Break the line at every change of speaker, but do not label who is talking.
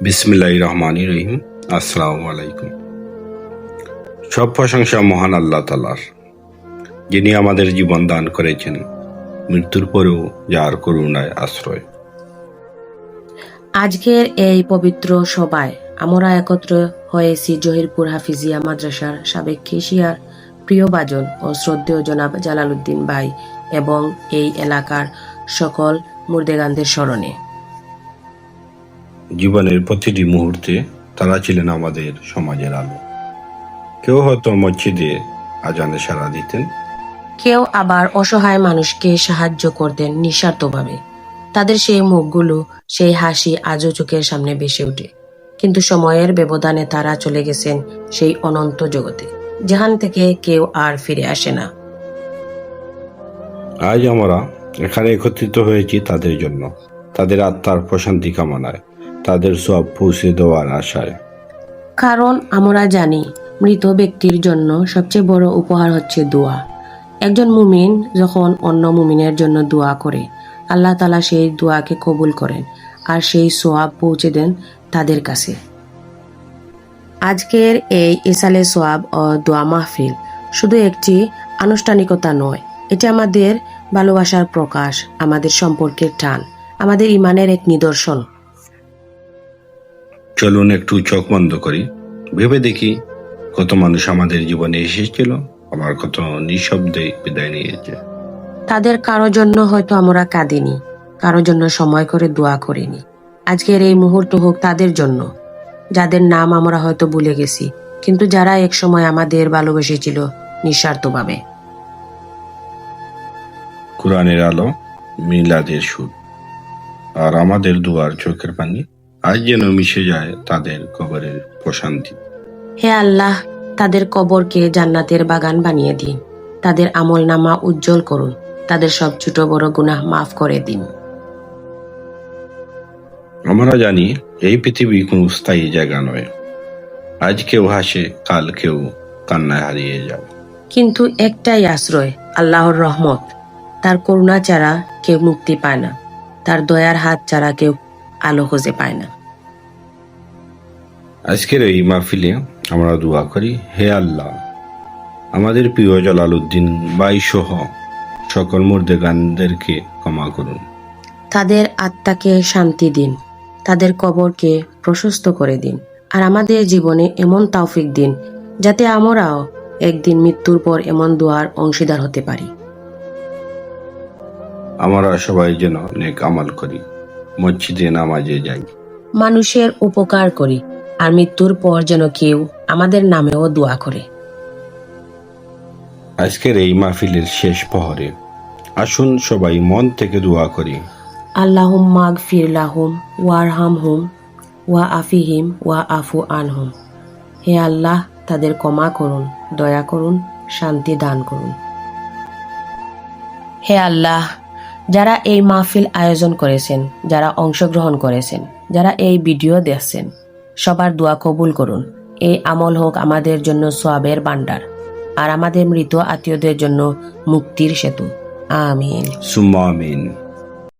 বিসমিল্লাহ রহমান রহিম। আসসালামু আলাইকুম। সব প্রশংসা মহান আল্লাহ তালার যিনি আমাদের জীবন দান করেছেন, মৃত্যুর পরেও যার করুণায় আশ্রয়।
আজকের এই পবিত্র সভায় আমরা একত্র হয়েছি জহিরপুর হাফিজিয়া মাদ্রাসার সাবেক কেশিয়ার প্রিয় বাজন ও শ্রদ্ধেয় জনাব জালালউদ্দিন ভাই এবং এই এলাকার সকল মুর্দেগানদের স্মরণে।
জীবনের প্রতিটি মুহূর্তে তারা ছিলেন আমাদের সমাজের আলো। কেউ হয়তো মসজিদে আজানে সাড়া দিতেন।
কেউ আবার অসহায় মানুষকে সাহায্য করতেন নিঃস্বার্থভাবে। তাদের সেই মুখগুলো সেই হাসি আজও চোখের সামনে ভেসে ওঠে। কিন্তু সময়ের ব্যবধানে তারা চলে গেছেন সেই অনন্ত জগতে যেখান থেকে কেউ আর ফিরে আসে না।
আজ আমরা এখানে একত্রিত হয়েছি তাদের জন্য তাদের আত্মার প্রশান্তি কামনায়। তাদের সব পৌঁছে দেওয়ার আশায়।
কারণ আমরা জানি, মৃত ব্যক্তির জন্য সবচেয়ে বড় উপহার হচ্ছে দোয়া। একজন মুমিন যখন অন্য মুমিনের জন্য দোয়া করে, আল্লাহ তালা সেই দোয়াকে কবুল করেন আর সেই সোয়াব পৌঁছে দেন তাদের কাছে। আজকের এই ইসালে সোয়াব ও দোয়া মাহফিল শুধু একটি আনুষ্ঠানিকতা নয়, এটি আমাদের ভালোবাসার প্রকাশ, আমাদের সম্পর্কের টান, আমাদের ইমানের এক নিদর্শন।
চলুন একটু চোখ বন্ধ করি। ভেবে দেখি কত মানুষ আমাদের জীবনে এসেছিল আবার কত নিঃশব্দে বিদায় নিয়েছে।
তাদের কারও জন্য হয়তো আমরা কাঁদিনি কারও জন্য সময় করে দোয়া করিনি। আজকের এই মুহূর্ত হোক তাদের জন্য। যাদের নাম আমরা হয়তো ভুলে গেছি কিন্তু যারা এক সময় আমাদের ভালোবেসেছিল নিঃস্বার্থভাবে।
কোরআনের আলো মিলাদের সুর আর আমাদের দুয়ার চোখের পানি আজ যেন মিশে যায় তাদের কবরের প্রশান্তি।
হে আল্লাহ তাদের কবরকে জান্নাতের বাগান বানিয়ে দিন। তাদের আমল নামা উজ্জ্বল করুন। তাদের সব ছোট বড় গুনাহ মাফ করে দিন।
আমরা জানি এই পৃথিবী কোনো স্থায়ী জায়গা নয়। আজ কেউ হাসে কাল কেউ কান্নায় হারিয়ে যাবে
কিন্তু একটাই আশ্রয় আল্লাহর রহমত। তার করুণা ছাড়া কেউ মুক্তি পায় না। তার দয়ার হাত ছাড়া কেউ আলো খুঁজে পায় না।
আজকের এই মাহফিলে আমরা দোয়া করি হে আল্লাহ আমাদের প্রিয় জালালউদ্দিন বাই সহ সকল মুর্দেগানদেরকে ক্ষমা করুন।
তাদের আত্মাকে শান্তি দিন তাদের কবরকে প্রশস্ত করে দিন আর আমাদের জীবনে এমন তাওফিক দিন যাতে আমরাও একদিন মৃত্যুর পর এমন দোয়ার অংশীদার হতে পারি।
আমরা সবাই যেন নেক আমাল করি। মসজিদে নামাজে যাই।
মানুষের উপকার করি আর মৃত্যুর পর যেন কেউ আমাদের নামেও দোয়া করে।
আজকের এই মাহফিলের শেষ প্রহরে আসুন সবাই মন থেকে দোয়া করি।
আল্লাহুম মাগ ফির লাহুম ওয়ারহাম হুম ওয়া আফিহিম ওয়া আফু আনহুম। হে আল্লাহ তাদের ক্ষমা করুন দয়া করুন শান্তি দান করুন। হে আল্লাহ যারা এই মাহফিল আয়োজন করেছেন, যারা অংশগ্রহণ করেছেন, যারা এই ভিডিও দেখছেন, সবার দোয়া কবুল করুন। এই আমল হোক আমাদের জন্য সোয়াবের বান্ডার আর আমাদের মৃত আত্মীয়দের জন্য মুক্তির সেতু। আমিন।
সুমামিন